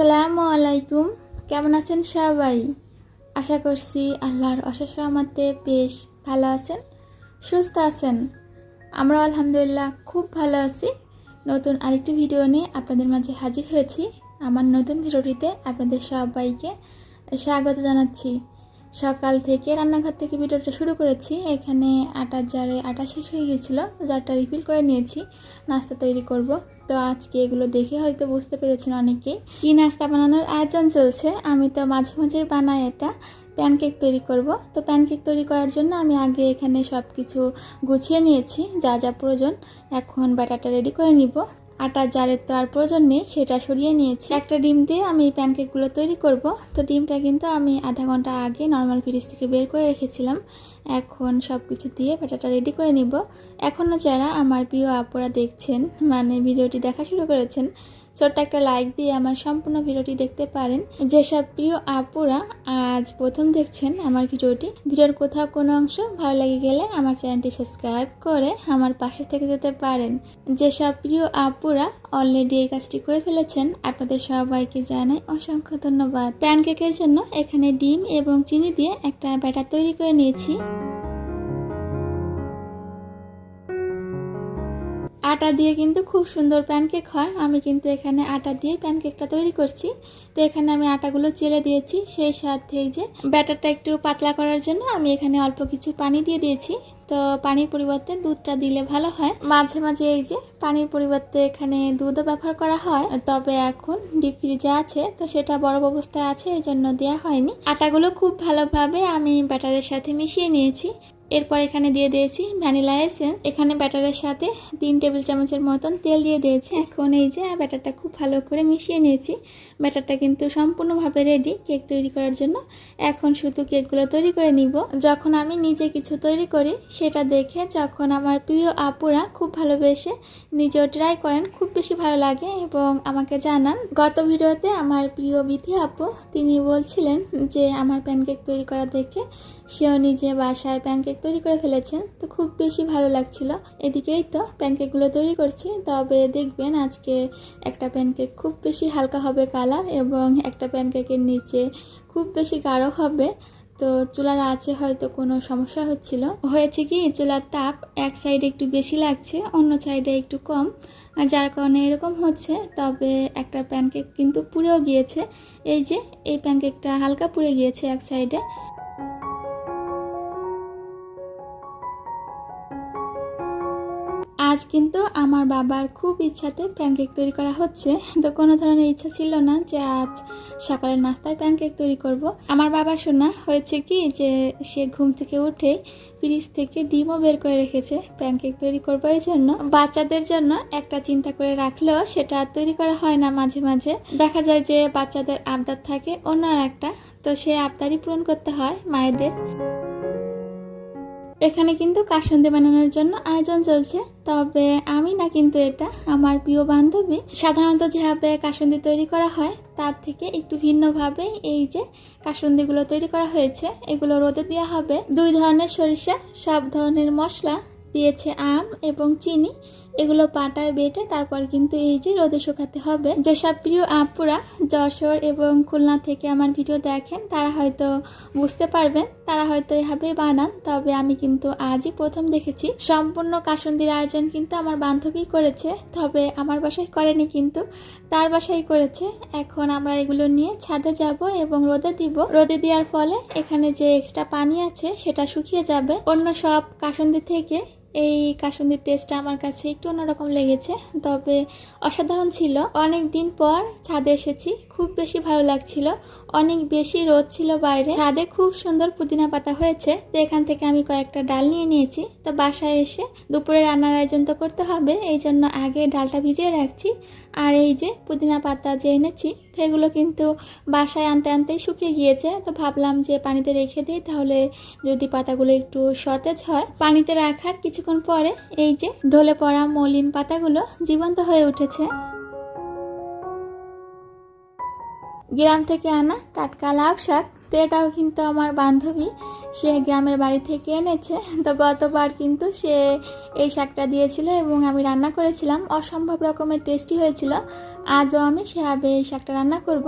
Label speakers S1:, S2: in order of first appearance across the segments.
S1: আসসালামু আলাইকুম। কেমন আছেন সবাই? আশা করছি আল্লাহর অশেষ রহমতে বেশ ভালো আছেন, সুস্থ আছেন। আমরা আলহামদুলিল্লাহ খুব ভালো আছি। নতুন আরেকটি ভিডিও নিয়ে আপনাদের মাঝে হাজির হয়েছি। আমার নতুন ভিডিওটিতে আপনাদের সবাইকে স্বাগত জানাচ্ছি। সকাল থেকে রান্নাঘর থেকে ভিডিওটা শুরু করেছি। এখানে আটার জারে আটা শেষ হয়ে গিয়েছিল জারটা রিফিল করে নিয়েছি। নাস্তা তৈরি করব। তো আজকে এগুলো দেখে হয়তো বুঝতে পেরেছেন অনেকে। কি নাস্তা বানানোর আয়োজন চলছে? আমি তো মাঝে মাঝে বানাই এটা। প্যানকেক তৈরি করব। তো প্যানকেক তৈরি করার জন্য আমি আগে এখানে সব কিছু গুছিয়ে নিয়েছি, যা যা প্রয়োজন। এখন ব্যাটারটা রেডি করে নিব। আটা জারের তো আর প্রয়োজন নেই, সেটা সরিয়ে নিয়েছি। একটা ডিম দিয়ে আমি এই প্যানকেকগুলো তৈরি করব। তো ডিমটা কিন্তু আমি আধা ঘণ্টা আগে নর্মাল ফ্রিজ থেকে বের করে রেখেছিলাম। এখন সব কিছু দিয়ে ব্যাটারটা রেডি করে নিব। এখনও যারা আমার প্রিয় আপুরা দেখছেন মানে ভিডিওটি দেখা শুরু করেছেন ছোট্ট একটা লাইক দিয়ে আমার সম্পূর্ণ ভিডিওটি দেখতে পারেন। যেসব প্রিয় আপুরা আজ প্রথম দেখছেন আমার ভিডিওটি, ভিডিওর কোথাও কোনো অংশ ভালো লেগে গেলে আমার চ্যানেলটি সাবস্ক্রাইব করে আমার পাশে থেকে যেতে পারেন। যেসব প্রিয় আপুরা অলরেডি এই কাজটি করে ফেলেছেন, আপনাদের সবাইকে জানাই অসংখ্য ধন্যবাদ। প্যানকেকের জন্য এখানে ডিম এবং চিনি দিয়ে একটা ব্যাটার তৈরি করে নিয়েছি। আটা দিয়ে কিন্তু খুব সুন্দর প্যানকেক হয়। আমি কিন্তু এখানে আটা দিয়ে প্যানকেকটা তৈরি করছি। তো এখানে আমি আটাগুলো চেলে দিয়েছি। সেই সাথে যে ব্যাটারটা একটু পাতলা করার জন্য আমি এখানে অল্প কিছু পানি দিয়ে দিয়েছি। তো পানির পরিবর্তে দুধটা দিলে ভালো হয়। মাঝে মাঝে এই যে পানির পরিবর্তে এখানে দুধও ব্যবহার করা হয়। তবে এখন ডিপ ফ্রিজে আছে। তো সেটা বরফ অবস্থায় আছে এই জন্য দেওয়া হয়নি। আটাগুলো খুব ভালোভাবে আমি ব্যাটারের সাথে মিশিয়ে নিয়েছি। এরপর এখানে দিয়ে দিয়েছি ভ্যানিলা এসেন্স। এখানে ব্যাটারের সাথে তিন টেবিল চামচের মতন তেল দিয়ে দিয়েছি। এখন এই যে ব্যাটারটা খুব ভালো করে মিশিয়ে নিয়েছি। ব্যাটারটা কিন্তু সম্পূর্ণভাবে রেডি কেক তৈরি করার জন্য। এখন শুধু কেকগুলো তৈরি করে নিব। যখন আমি নিজে কিছু তৈরি করি, সেটা দেখে যখন আমার প্রিয় আপুরা খুব ভালোবেসে নিজেও ট্রাই করেন, খুব বেশি ভালো লাগে এবং আমাকে জানান। গত ভিডিওতে আমার প্রিয় বিথি আপু, তিনি বলছিলেন যে আমার প্যানকেক তৈরি করা দেখে সেও নিজে বাসায় প্যানকেক তৈরি করে ফেলেছেন তো খুব বেশি ভালো লাগছিল। এদিকেই তো প্যানকেকগুলো তৈরি করছি, তবে দেখবেন আজকে একটা প্যানকেক খুব বেশি হালকা হবে কালার এবং একটা প্যানকেকের নিচে খুব বেশি গাঢ় হবে। তো চুলার আছে হয়তো কোনো সমস্যা হচ্ছিল। হয়েছে কি, চুলার তাপ এক সাইডে একটু বেশি লাগছে, অন্য সাইডে একটু কম। যার কারণে এরকম হচ্ছে, তবে একটা প্যানকেক কিন্তু পুড়েও গিয়েছে। এই যে, এই প্যানকেকটা হালকা পুড়ে গিয়েছে এক সাইডে আজ কিন্তু আমার বাবার খুব ইচ্ছাতে প্যানকেক তৈরি করা হচ্ছে। তো কোনো ধরনের ইচ্ছা ছিল না যে আজ সকালের নাস্তায় প্যানকেক তৈরি করব। আমার বাবা শোনা, হয়েছে কি যে সে ঘুম থেকে উঠে ফ্রিজ থেকে ডিমও বের করে রেখেছে প্যানকেক তৈরি করব করবার জন্য। বাচ্চাদের জন্য একটা চিন্তা করে রাখলেও সেটা তৈরি করা হয় না মাঝে মাঝে। দেখা যায় যে বাচ্চাদের আবদার থাকে অন্য একটা তো সে আবদারই পূরণ করতে হয় মায়েদের। এখানে কিন্তু কাসন্দি বানানোর জন্য আয়োজন চলছে। তবে আমি না কিন্তু এটা, আমার প্রিয় বান্ধবী। সাধারণত যেভাবে কাসন্দি তৈরি করা হয়, তার থেকে একটু ভিন্নভাবে এই যে কাসন্দিগুলো তৈরি করা হয়েছে, এগুলো রোদে দেওয়া হবে। দুই ধরনের সরিষা, সব ধরনের মশলা, দিয়েছে আম এবং চিনি। এগুলো পাটায় বেটে তারপর কিন্তু এই যে রোদে শুকাতে হবে। যেসব প্রিয় আপুরা যশোর এবং খুলনা থেকে আমার ভিডিও দেখেন, তারা হয়তো বুঝতে পারবেন, তারা হয়তো এভাবে বানান। তবে আমি কিন্তু আজই প্রথম দেখেছি। সম্পূর্ণ কাসন্দির আয়োজন কিন্তু আমার বান্ধবী করেছে, তবে আমার বাসায় করেনি কিন্তু তার বাসায় করেছে। এখন আমরা এগুলো নিয়ে ছাদে যাব এবং রোদে দিব। রোদে দেওয়ার ফলে এখানে যে এক্সট্রা পানি আছে, সেটা শুকিয়ে যাবে। অন্য সব কাসন্দি থেকে এই কাসুন্দির টেস্টটা আমার কাছে একটু অন্যরকম লেগেছে, তবে অসাধারণ ছিল। অনেক দিন পর ছাদে এসেছি, খুব বেশি ভালো লাগছিল। অনেক বেশি রোদ ছিল বাইরে। ছাদে খুব সুন্দর পুদিনা পাতা হয়েছে, তো এখান থেকে আমি কয়েকটা ডাল নিয়ে নিয়েছি। তো বাসায় এসে দুপুরে রান্নার আয়োজন তো করতে হবে এই জন্য আগে ডালটা ভিজিয়ে রাখছি। আর এই যে পুদিনা পাতা যে এনেছি, সেগুলো কিন্তু বাসায় আনতে আনতেই শুকিয়ে গিয়েছে। তো ভাবলাম যে পানিতে রেখে দিই, তাহলে যদি পাতাগুলো একটু সতেজ হয়, পানিতে রাখার কিছুক্ষণ পরে এই যে ঢলে পড়া মলিন পাতাগুলো জীবন্ত হয়ে উঠেছে। গ্রাম থেকে আনা টাটকা লাউ শাক। তো এটাও কিন্তু আমার বান্ধবী, সে গ্রামের বাড়ি থেকে এনেছে। তো গতবার কিন্তু সে এই শাকটা দিয়েছিল এবং আমি রান্না করেছিলাম। অসম্ভব রকমের টেস্টি হয়েছিল। আজও আমি সেভাবে এই শাকটা রান্না করব।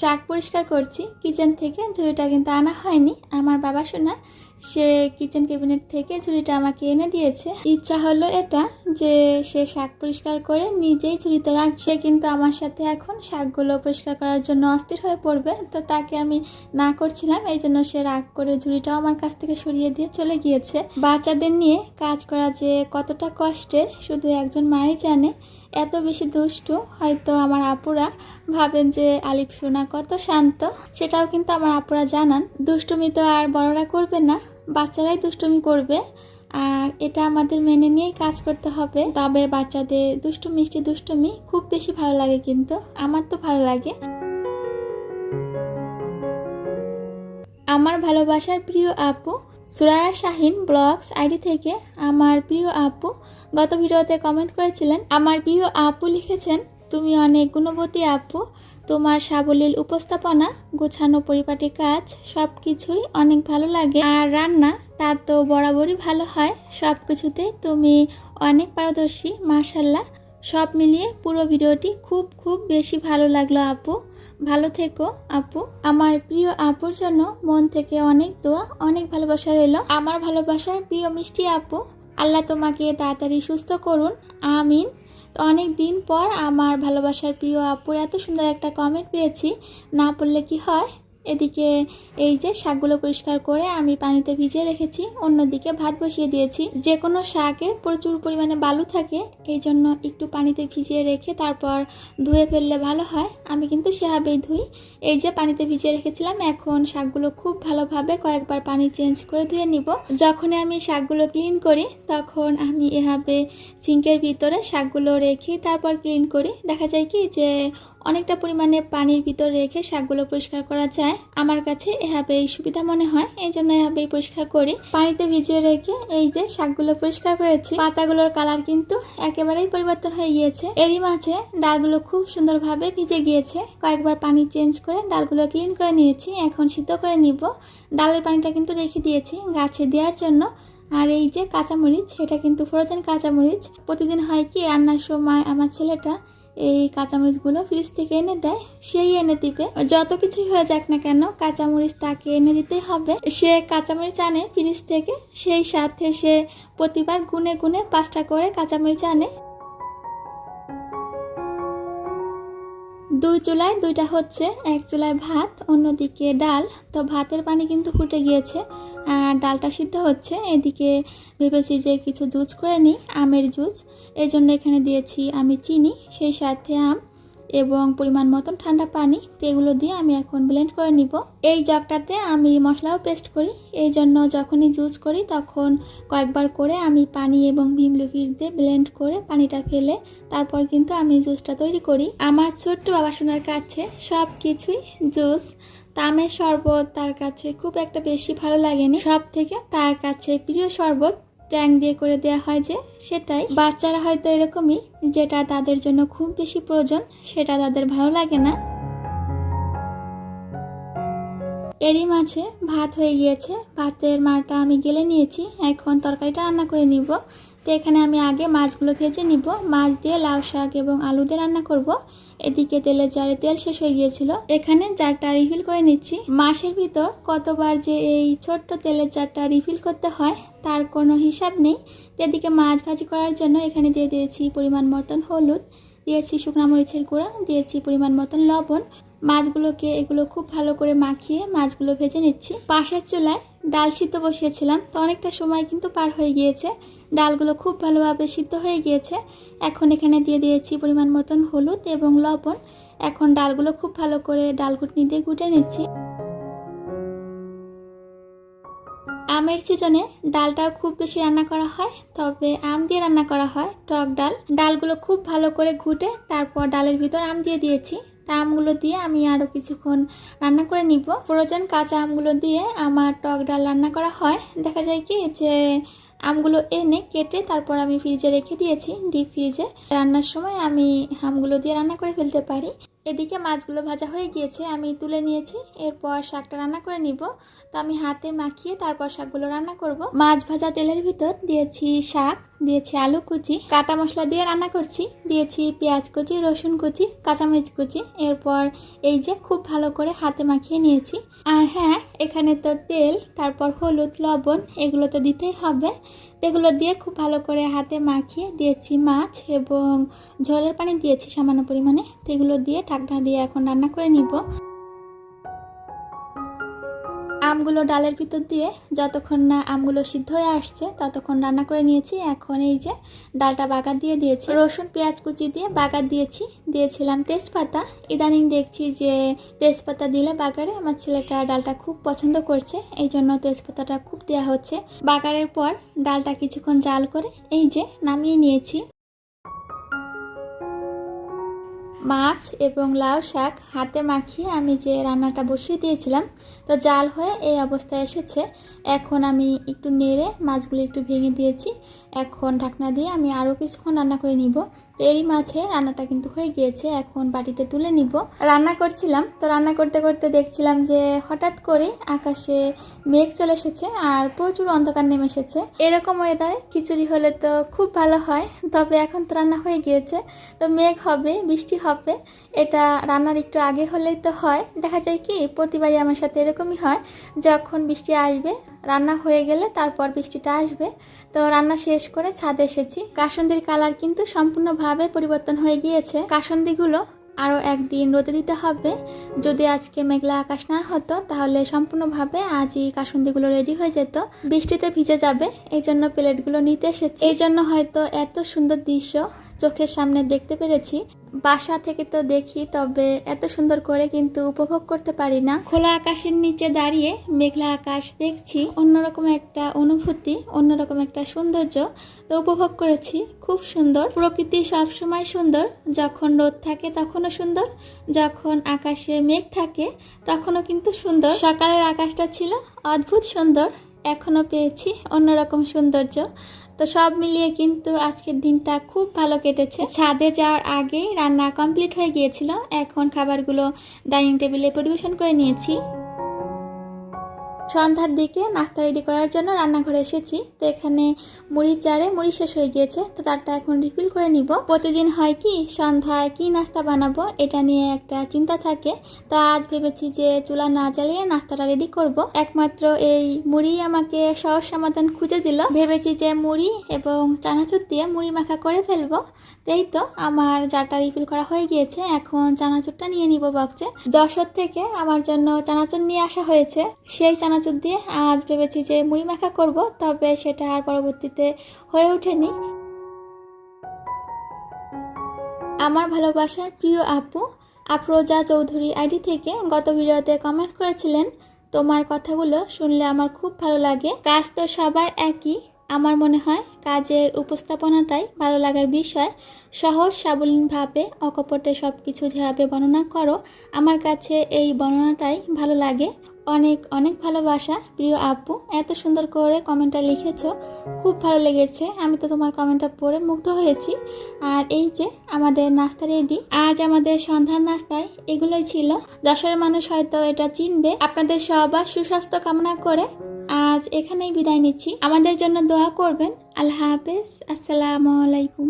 S1: শাক পরিষ্কার করছি। কিচেন থেকে ঝুড়িটা কিন্তু আনা হয়নি। আমার বাবা শোনা সে কিচেন ক্যাবিনেট থেকে ঝুড়িটা আমাকে এনে দিয়েছে। ইচ্ছা হলো এটা, যে সে শাক পরিষ্কার করে নিজেই ঝুড়িতে রাখ সে কিন্তু আমার সাথে এখন শাকগুলো পরিষ্কার করার জন্য অস্থির হয়ে পড়বে। তো তাকে আমি না করছিলাম এই জন্য সে রাগ করে ঝুড়িটাও আমার কাছ থেকে সরিয়ে দিয়ে চলে গিয়েছে। বাচ্চাদের নিয়ে কাজ করা যে কতটা কষ্টের, শুধু একজন মাই জানে। এত বেশি দুষ্টু, হয়তো আমার আপুরা ভাবেন যে আলিফ সোনা কত শান্ত, সেটাও কিন্তু আমার আপুরা জানান। দুষ্টুমি তো আর বড়রা করবে না। বাচ্চারাই দুষ্টুমি করবে আর এটা আমাদের মেনে নিয়েই কাজ করতে হবে। তবে বাচ্চাদের দুষ্টু মিষ্টি দুষ্টুমি খুব বেশি ভালো লাগে কিন্তু। আমার তো ভালো লাগে। আমার ভালোবাসার প্রিয় আপু সুরায়া শাহিন ব্লগস আইডি থেকে আমার প্রিয় আপু গত ভিডিওতে কমেন্ট করেছিলেন, আমার প্রিয় আপু লিখেছেন, তুমি অনেক গুণবতী আপু তোমার সাবলীল উপস্থাপনা, গোছানো পরিপাটি কাজ সব কিছুই অনেক ভালো লাগে। আর রান্না, তা তো বরাবরই ভালো হয়। সব কিছুতে তুমি অনেক পারদর্শী, মাশাল্লাহ। সব মিলিয়ে পুরো ভিডিওটি খুব খুব বেশি ভালো লাগল আপু। ভালো থেকো আপু। আমার প্রিয় আপুর জন্য মন থেকে অনেক দোয়া, অনেক ভালোবাসা রইল। আমার ভালোবাসার প্রিয় মিষ্টি আপু, আল্লাহ তোমাকে তাড়াতাড়ি সুস্থ করুন। আমিন। তো অনেক দিন পর আমার ভালোবাসার প্রিয় আপুর এত সুন্দর একটা কমেন্ট পেয়েছি। না পড়লে কি হয়? এদিকে এই যে শাকগুলো পরিষ্কার করে আমি পানিতে ভিজিয়ে রেখেছি, অন্যদিকে ভাত বসিয়ে দিয়েছি। যে কোনো শাকে প্রচুর পরিমাণে বালু থাকে এই জন্য একটু পানিতে ভিজিয়ে রেখে তারপর ধুয়ে ফেললে ভালো হয়। আমি কিন্তু সেভাবেই ধুই। এই যে পানিতে ভিজিয়ে রেখেছিলাম, এখন শাকগুলো খুব ভালোভাবে কয়েকবার পানি চেঞ্জ করে ধুয়ে নিব। যখনই আমি শাকগুলো ক্লিন করি, তখন আমি এভাবে সিঙ্কের ভিতরে শাকগুলো রেখে তারপর ক্লিন করি। দেখা যায় কি যে অনেকটা পরিমাণে পানির ভিতর রেখে শাকগুলো পরিষ্কার করা যায়। আমার কাছে এভাবেই সুবিধা মনে হয়, এই জন্য এভাবেই পরিষ্কার করি। পানিতে ভিজিয়ে রেখে এই যে শাকগুলো পরিষ্কার করেছি, পাতাগুলোর কালার কিন্তু একেবারেই পরিবর্তন হয়ে গিয়েছে। এরই মাঝে ডালগুলো খুব সুন্দরভাবে ভিজে গিয়েছে। কয়েকবার পানি চেঞ্জ করে ডালগুলো ক্লিন করে নিয়েছি, এখন সিদ্ধ করে নিব। ডালের পানিটা কিন্তু রেখে দিয়েছি গাছে দেওয়ার জন্য। আর এই যে কাঁচামরিচ, এটা কিন্তু ফ্রোজেন কাঁচামরিচ। প্রতিদিন হয় কি, রান্নার সময় আমার ছেলেটা এই কাঁচামরিচগুলো ফ্রিজ থেকে এনে দেয়, সেই এনে দিবে। যত কিছুই হয়ে যাক না কেন, কাঁচামরিচ তাকে এনে দিতেই হবে। সে কাঁচামরিচ আনে ফ্রিজ থেকে, সেই সাথে সে প্রতিবার গুনে গুনে পাঁচটা করে কাঁচামরিচ আনে। দুই চুলায় দুইটা হচ্ছে, এক চুলায় ভাত, অন্যদিকে ডাল। তো ভাতের পানি কিন্তু ফুটে গিয়েছে। আর ডালটা সিদ্ধ হচ্ছে। এদিকে ভেবেছি যে কিছু জুস করে নিই, আমের জুস। এই জন্য এখানে দিয়েছি আমি চিনি, সেই সাথে আম। এবং পরিমাণ মতন ঠান্ডা পানি, তো এগুলো দিয়ে আমি এখন ব্লেন্ড করে নিব। এই জগটাতে আমি মশলাও পেস্ট করি। এই জন্য যখনই জুস করি, তখন কয়েকবার করে আমি পানি এবং ভিম লিকুইড দিয়ে ব্লেন্ড করে পানিটা ফেলে তারপর কিন্তু আমি জুসটা তৈরি করি। আমার ছোট্ট বাবা কাছে সব কিছুই জুস তামের শরবত তার কাছে খুব একটা বেশি ভালো লাগেনি। সব থেকে তার কাছে প্রিয় শরবত ট্যাং দিয়ে করে দেওয়া হয় যে সেটাই। বাচ্চারা হয়তো এরকমই, যেটা তাদের জন্য খুব বেশি প্রয়োজন, সেটা তাদের ভালো লাগে না। এরই মাঝে ভাত হয়ে গিয়েছে, ভাতের মারটা আমি গেলে নিয়েছি, এখন তরকারিটা রান্না করে নিব। তো এখানে আমি আগে মাছগুলো ভেজে নিব। মাছ দিয়ে লাউ শাক এবং আলু দিয়ে রান্না করব। এদিকে তেলের জারে তেল শেষ হয়ে গিয়েছিল। এখানে জারটা রিফিল করে নিচ্ছি। মাসের ভিতর কতবার যে এই ছোট্ট তেলের জারটা রিফিল করতে হয়, তার কোনো হিসাব নেই। এদিকে মাছ ভাজি করার জন্য এখানে দিয়ে দিয়েছি পরিমাণ মতন হলুদ, দিয়েছি শুকনো মরিচের গুঁড়া, দিয়েছি পরিমাণ মতন লবণ। মাছগুলোকে এগুলো খুব ভালো করে মাখিয়ে মাছগুলো ভেজে নিচ্ছি। পাশের চুলায় ডাল সিদ্ধ বসিয়েছিলাম, তো অনেকটা সময় কিন্তু পার হয়ে গিয়েছে। ডালগুলো খুব ভালোভাবে সিদ্ধ হয়ে গিয়েছে। এখন এখানে দিয়ে দিয়েছি পরিমাণ মতন হলুদ এবং লবণ। এখন ডালগুলো খুব ভালো করে ডাল ঘুটনি দিয়ে গুটে নিচ্ছি। আমের সিজনে ডালটাও খুব বেশি রান্না করা হয়, তবে আম দিয়ে রান্না করা হয়, টক ডাল। ডালগুলো খুব ভালো করে ঘুটে তারপর ডালের ভিতর আম দিয়ে দিয়েছি। তা আমগুলো দিয়ে আমি আরও কিছুক্ষণ রান্না করে নিব। প্রয়োজন কাঁচা আমগুলো দিয়ে আমার টক ডাল রান্না করা হয়। দেখা যায় কি যে আমগুলো এনে কেটে তারপর আমি ফ্রিজে রেখে দিয়েছি। ডিপ ফ্রিজে রান্নার সময় আমি আমগুলো দিয়ে রান্না করে ফেলতে পারি। এদিকে মাছগুলো ভাজা হয়ে গিয়েছে, আমি তুলে নিয়েছি। এরপর শাকটা রান্না করে নিব। তো আমি হাতে মাখিয়ে তারপর শাকগুলো রান্না করব। মাছ ভাজা তেলের ভিতর দিয়েছি শাক। দিয়েছি আলু কুচি, কাটা মশলা দিয়ে রান্না করছি। দিয়েছি পেঁয়াজ কুচি, রসুন কুচি, কাঁচামরিচ কুচি। এরপর এই যে খুব ভালো করে হাতে মাখিয়ে নিয়েছি। আর হ্যাঁ এখানে তো তেল, তারপর হলুদ, লবণ, এগুলো তো দিতেই হবে। এগুলো দিয়ে খুব ভালো করে হাতে মাখিয়ে দিয়েছি মাছ এবং ঝোলের পানি দিয়েছি সামান্য পরিমাণে। তো এগুলো দিয়ে ঢাকনা দিয়ে এখন রান্না করে নিব। আমগুলো ডালের ভিতর দিয়ে যতক্ষণ না আমগুলো সিদ্ধ হয়ে আসছে, ততক্ষণ রান্না করে নিয়েছি। এখন এই যে ডালটা বাগার দিয়ে দিয়েছি। রসুন, পেঁয়াজ কুচি দিয়ে বাগার দিয়েছি। দিয়েছিলাম তেজপাতা। ইদানিং দেখছি যে তেজপাতা দিলে বাগারে আমার ছেলেটা ডালটা খুব পছন্দ করছে, এই জন্য তেজপাতাটা খুব দেওয়া হচ্ছে। বাগারের পর ডালটা কিছুক্ষণ জাল করে এই যে নামিয়ে নিয়েছি। মাছ এবং লাউ শাক হাতে মাখিয়ে আমি যে রান্নাটা বসিয়ে দিয়েছিলাম, তো জাল হয়ে এই অবস্থায় এসেছে। এখন আমি একটু নেড়ে মাছগুলো একটু ভেঙে দিয়েছি। এখন ঢাকনা দিয়ে আমি আরও কিছুক্ষণ রান্না করে নিব। তো এরই মাঝে রান্নাটা কিন্তু হয়ে গিয়েছে, এখন বাটিতে তুলে নিব। রান্না করছিলাম, তো রান্না করতে করতে দেখছিলাম যে হঠাৎ করে আকাশে মেঘ চলে এসেছে আর প্রচুর অন্ধকার নেমে এসেছে। এরকম ওয়েদারে খিচুড়ি হলে তো খুব ভালো হয়, তবে এখন তো রান্না হয়ে গিয়েছে। তো মেঘ হবে, বৃষ্টি হবে, এটা রান্নার একটু আগে হলেই তো হয়। দেখা যায় কি, প্রতিবারই আমার সাথে এরকমই হয়, যখন বৃষ্টি আসবে রান্না হয়ে গেলে তারপর বৃষ্টিটা আসবে। তো রান্না শেষ করে ছাদে এসেছি। কাসন্দির কালার কিন্তু সম্পূর্ণভাবে পরিবর্তন হয়ে গিয়েছে। কাসন্দিগুলো আরও একদিন রোদে দিতে হবে। যদি আজকে মেঘলা আকাশ না হতো, তাহলে সম্পূর্ণভাবে আজই কাসন্দিগুলো রেডি হয়ে যেত। বৃষ্টিতে ভিজে যাবে এই জন্য প্লেটগুলো নিতে এসেছি। এই জন্য হয়তো এত সুন্দর দৃশ্য চোখের সামনে দেখতে পেরেছি। বাসা থেকে তো দেখি, তবে এত সুন্দর করে কিন্তু উপভোগ করতে পারি না। খোলা আকাশের নিচে দাঁড়িয়ে মেঘলা আকাশ দেখছি, অন্যরকম একটা অনুভূতি, অন্যরকম একটা সৌন্দর্য তো উপভোগ করেছি। খুব সুন্দর। প্রকৃতি সবসময় সুন্দর। যখন রোদ থাকে তখনও সুন্দর। যখন আকাশে মেঘ থাকে তখনও কিন্তু সুন্দর। সকালের আকাশটা ছিল অদ্ভুত সুন্দর। এখনও পেয়েছি অন্যরকম সৌন্দর্য। তো সব মিলিয়ে কিন্তু আজকের দিনটা খুব ভালো কেটেছে। ছাদে যাওয়ার আগে রান্না কমপ্লিট হয়ে গিয়েছিল। এখন খাবারগুলো ডাইনিং টেবিলে পরিবেশন করে নিয়েছি। সন্ধ্যার দিকে নাস্তা রেডি করার জন্য রান্নাঘরে এসেছি। তো এখানে মুড়ি চারে মুড়ি শেষ হয়ে গিয়েছে। তো তারটা এখন রিফিল করে নিব। প্রতিদিন হয় কি, সন্ধ্যায় কি নাস্তা বানাবো এটা নিয়ে একটা চিন্তা থাকে। তো আজ ভেবেছি যে চুলা না জ্বালিয়ে নাস্তাটা রেডি করব। একমাত্র এই মুড়ি আমাকে সহজ সমাধান খুঁজে দিল। ভেবেছি যে মুড়ি এবং চানাচুর দিয়ে মুড়ি মাখা করে ফেলব। এই তো আমার জারটা রিফিল করা হয়ে গিয়েছে। এখন চানাচুরটা নিয়ে নিব বক্সে যশোর থেকে আমার জন্য চানাচুর নিয়ে আসা হয়েছে। সেই চানাচুর দিয়ে আজ ভেবেছি যে মুড়ি মাখা করব, তবে সেটা আর পরবর্তীতে হয়ে ওঠেনি। আমার ভালোবাসার প্রিয় আপু, আফরোজা চৌধুরী আইডি থেকে গত ভিডিওতে কমেন্ট করেছিলেন, তোমার কথাগুলো শুনলে আমার খুব ভালো লাগে। কাজ তো সবার একই আমার মনে হয় কাজের উপস্থাপনাটাই ভালো লাগার বিষয়। সহজ সাবলীনভাবে অকপটে সব কিছু যেভাবে বর্ণনা করো, আমার কাছে এই বর্ণনাটাই ভালো লাগে। অনেক অনেক ভালোবাসা, প্রিয় আপু, এত সুন্দর করে কমেন্টটা লিখেছ। খুব ভালো লেগেছে, আমি তো তোমার কমেন্টটা পড়ে মুগ্ধ হয়েছি। আর এই যে আমাদের নাস্তা রেডি আজ আমাদের সন্ধ্যার নাস্তায় এগুলোই ছিল। যশোরের মানুষ হয়তো এটা চিনবে। আপনাদের সবার সুস্বাস্থ্য কামনা করে আজ এখানেই বিদায় নিচ্ছি। আমাদের জন্য দোয়া করবেন। আল্লাহ হাফেজ। আসসালামু আলাইকুম।